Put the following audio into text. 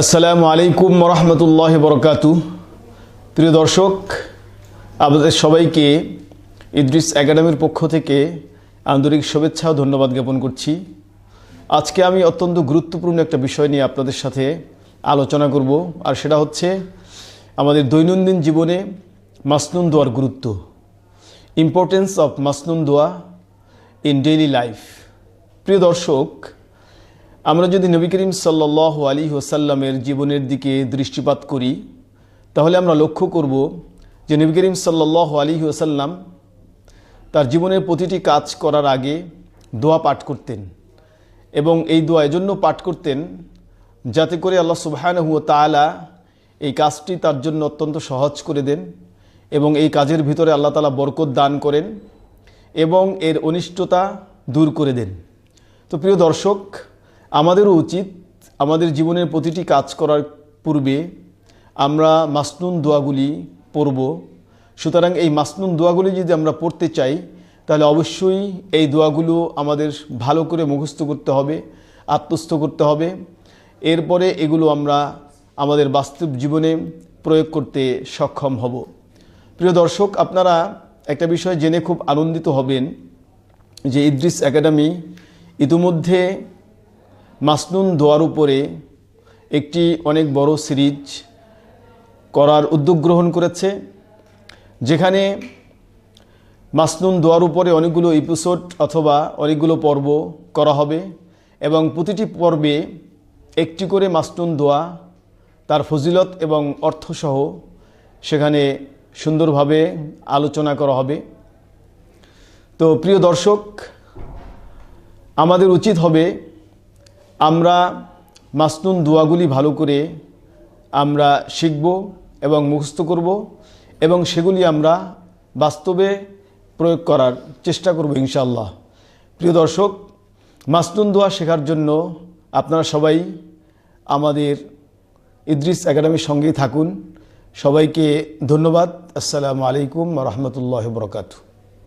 আসসালামু আলাইকুম রহমতুল্লাহ বরকাতু প্রিয় দর্শক, আপনাদের সবাইকে ইদ্রিস একাডেমির পক্ষ থেকে আন্তরিক শুভেচ্ছা ও ধন্যবাদ জ্ঞাপন করছি। আজকে আমি অত্যন্ত গুরুত্বপূর্ণ একটা বিষয় নিয়ে আপনাদের সাথে আলোচনা করব, আর সেটা হচ্ছে আমাদের দৈনন্দিন জীবনে মাসনুন দোয়ার গুরুত্ব ইম্পর্টেন্স অফ মাসনুন দোয়া ইন ডেইলি লাইফ প্রিয় দর্শক আমরা যদি নবী করিম সাল্লাহ আলী ওসাল্লামের জীবনের দিকে দৃষ্টিপাত করি, তাহলে আমরা লক্ষ্য করব যে নবী করিম সাল্লাহ আলী ওসাল্লাম তার জীবনের প্রতিটি কাজ করার আগে দোয়া পাঠ করতেন এবং এই দোয়া এজন্য পাঠ করতেন যাতে করে আল্লাহ সুবাহানহু তালা এই কাজটি তার জন্য অত্যন্ত সহজ করে দেন এবং এই কাজের ভিতরে আল্লাহ তালা বরকত দান করেন এবং এর অনিষ্টতা দূর করে দেন। তো প্রিয় দর্শক আমাদেরও উচিত আমাদের জীবনের প্রতিটি কাজ করার পূর্বে আমরা মাসনুন দোয়াগুলি পড়ব। সুতরাং এই মাসনুন দোয়াগুলি যদি আমরা পড়তে চাই, তাহলে অবশ্যই এই দোয়াগুলো আমাদের ভালো করে মুখস্থ করতে হবে, আত্মস্থ করতে হবে। এরপরে এগুলো আমরা আমাদের বাস্তব জীবনে প্রয়োগ করতে সক্ষম হব। প্রিয় দর্শক, আপনারা একটা বিষয় জেনে খুব আনন্দিত হবেন যে ইদ্রিস একাডেমি ইতিমধ্যে মাসনুন দোয়ার উপরে একটি অনেক বড় সিরিজ করার উদ্যোগ গ্রহণ করেছে, যেখানে মাসনুন দোয়ার উপরে অনেকগুলো এপিসোড অথবা অনেকগুলো পর্ব করা হবে এবং প্রতিটি পর্বে একটি করে মাসনুন দোয়া, তার ফজিলত এবং অর্থসহ সেখানে সুন্দরভাবে আলোচনা করা হবে। তো প্রিয় দর্শক, আমাদের উচিত হবে আমরা মাসনুন দোয়াগুলি ভালো করে আমরা শিখব এবং মুখস্থ করব এবং সেগুলি আমরা বাস্তবে প্রয়োগ করার চেষ্টা করব ইনশাল্লাহ প্রিয় দর্শক, মাসনুন দোয়া শেখার জন্য আপনারা সবাই আমাদের ইদ্রিস একাডেমির সঙ্গেই থাকুন। সবাইকে ধন্যবাদ। আসসালামু আলাইকুম রহমতুল্লাহ বরকাতু